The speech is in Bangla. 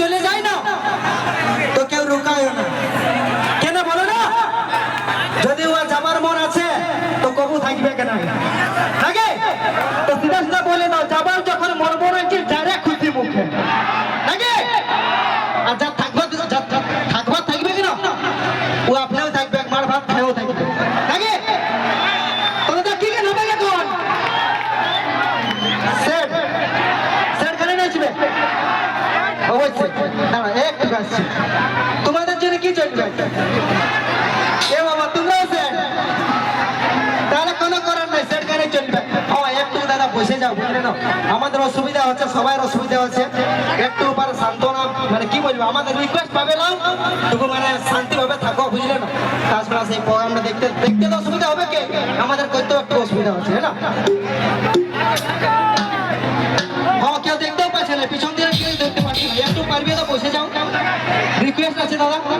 চলে যায় না। তো কেউ রুকায় না। কেন বলো না? যদি ও যাবার মন আছে, তো কবু থাকবে কেন? থাকে? তো সিধা সিধা বলে না যাবার যখন মন মনে আছে ডাইরেক্ট খুশি মুখে। থাকে? আর যা থাকবে থাকবার থাকবে কিনা? ও আপনিও থাকবে মার ভাত খেয়েও থাকবে। তোমাদের জন্য কি বাবা, তোমরাও তাহলে কোনো করার নাই চলবে। আমাদের অসুবিধা হচ্ছে সবার অসুবিধা হচ্ছে। একটু উপর সান্ত্বনা মানে কি বলব, আমাদের রিকোয়েস্ট পাবে না? তুমি মানে শান্তিভাবে থাকো, বুঝলে না? তাছাড়া সেই প্রোগ্রামটা দেখতে দেখতে তো অসুবিধা হবে কে? আমাদের করতেও একটু অসুবিধা হচ্ছে না? কেউ দেখতেও পাচ্ছে না, পিছন দিয়ে কেউ দেখতে পাচ্ছে না। একটু পারবে তো বসে যাও। রিকোয়েস্ট আছে দাদা?